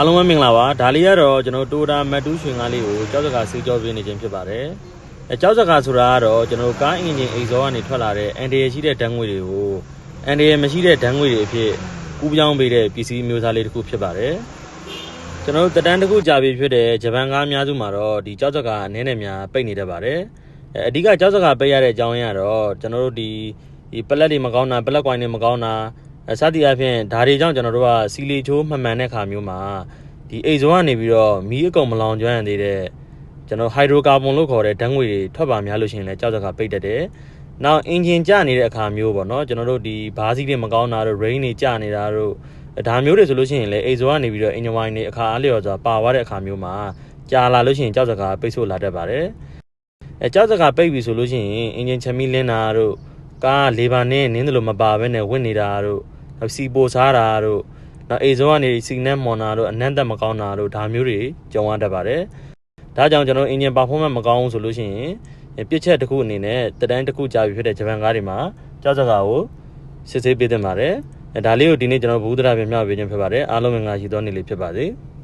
အားလုံးပဲမင်္ဂလာပါဒါလေးကတော့ကျွန်တော်တိုတာမတ်တူးရွှင်ကားလေးကိုကြောက်စကားဆေးကြောပေးနေခြင်းဖြစ်ပါတယ်အဲကြောက်စကားဆိုတာကတော့ကျွန်တော်ကားအင်ဂျင်အိတ်ဇောကနေထွက်လာတဲ့အန်ဒီရရှိတဲ့ဓာတ်ငွေတွေကိုအန်ဒီရမရှိတဲ့ဓာတ်ငွေတွေအဖြစ်ကူးပြောင်းပေးတဲ့ပစ္စည်းမျိုးစားလေးတစ်ခုဖြစ်ပါတယ်ကျွန်တော်တို့တတန်းတစ်ခုကြာပြီဖြစ်တဲ့ဂျပန်ကားအများစုမှာတော့ဒီကြောက်စကားအနည်းနဲ့များပိတ်နေတတ်ပါတယ်အဲအဓိကကြောက်စကားပိတ်ရတဲ့အကြောင်းရင်းကတော့ကျွန်တော်တို့ဒီဒီပလက်တွေမကောင်းတာပလက်ကွိုင်းတွေမကောင်းတာအဲ စသည်အဖြစ်ဒါတွေကြောင့်ကျွန်တော်တို့ကစီလီချိုးမှန်မှန်တဲ့ခါမျိုးမှာဒီအိတ်ဇုံကနေပြီးတော့မီးအကုန်မလောင်ကျွမ်းရသေးတဲ့ကျွန်တော်ဟိုက်ဒရိုကာဗွန်လို့ခေါ်တဲ့ဓာတ်ငွေတွေထွက်ပါများလို့ရှိရင်လည်းကြောက်စကားပိတ်တတ်တယ်။နောက်အင်ဂျင်ကျနေတဲ့အခါမျိုးပေါ့နော်ကျွန်တော်တို့ဒီဘားစီးတွေမကောင်းတာတို့ rain တွေကျနေတာတို့ဒါမျိုးတွေဆိုလို့ရှိရင်လည်းအိတ်ဇုံကနေပြီးတော့အင်ဂျင်ဝိုင်းတွေအခါအားလျော်စွာပါသွားတဲ့အခါမျိုးမှာကြာလာလို့ရှိရင်ကြောက်စကားပိတ်ဆို့လာတတ်ပါတယ်။အဲကြောက်စကားပိတ်ပြီဆိုလို့ရှိရင်အင်ဂျင်ချမီလင်းတာတို့ကားလေဘာနဲ့နင်းတယ်လို့မပါဘဲနဲ့ဝင်နေတာတို့ စီပိုစားတာတို့နောက်အေဇုံကနေစီနက်မွန်နာတို့အနက်သက်မကောင်းတာတို့ဒါမျိုးတွေကြုံရတတ်ပါတယ်။ဒါကြောင့်ကျွန်တော်အင်ဂျင်ပါဖောမန့်မကောင်းဘူးဆိုလို့ရှိရင်ပြစ်ချက်တစ်ခုအနေနဲ့တတိုင်းတစ်ခုကြာပြီဖြစ်တဲ့ဂျပန်ကားတွေမှာကြောက်စကားကိုစစ်ဆေးပေးသင့်ပါတယ်။အဲဒါလေးကိုဒီနေ့ကျွန်တော်ဘူးဒရာပြမြောက်ပေးခြင်းဖြစ်ပါတယ်။အားလုံးမင်္ဂလာရှိသောနေ့လေးဖြစ်ပါစေ။